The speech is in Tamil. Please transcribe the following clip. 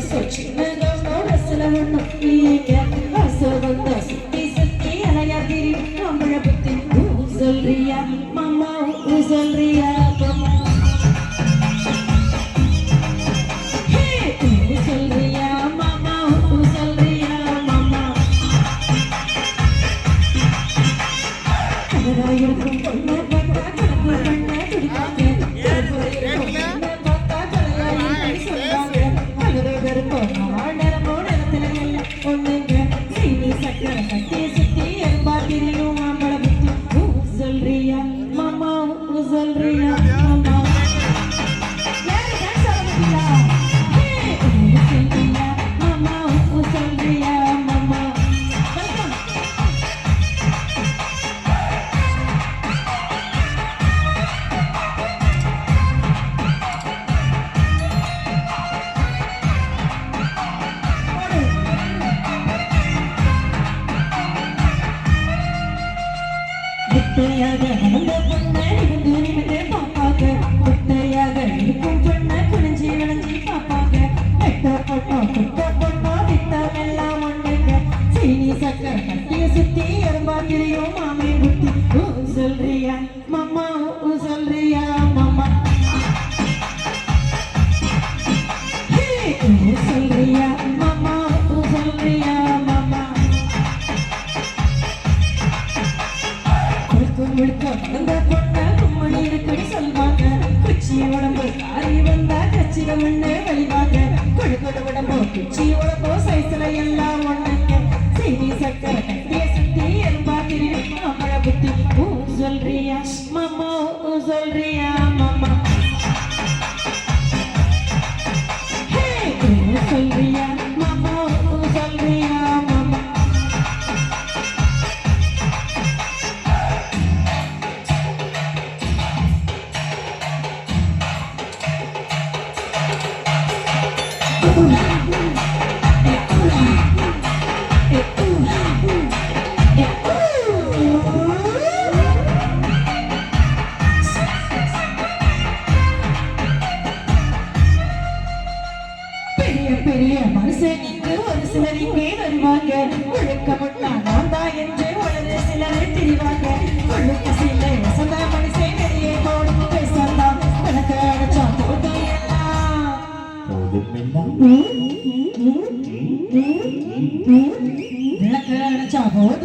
சொச்சு ரசல ஒண்ணும் இல்லைங்க சொல்றியா? மாமா சொல்றியா? குத்தையாக இருந்த பொண்ணை இருந்து நிமிந்து பாப்பாக்க. குத்தையாக இருக்கும் பொண்ணை குனிஞ்சி விளைஞ்சி பாப்பாக்க. நெட்ட பொட்டோ குட்ட பொட்டோ திட்டம் சீனி சக்கர சுத்தி எறும்பா திரியும் மாமே குத்தி. சொல்றியா? விழுக்க மறந்த பொண்ண கும்மணி இருக்குன்னு சொல்வாங்க. குச்சி உடம்பு. காரி வந்தா கச்சிடம் என்ன? C'est toujours un peu... C'est toujours un peu... C'est toujours un peu... C'est விளக்கு நினைச்சா போல்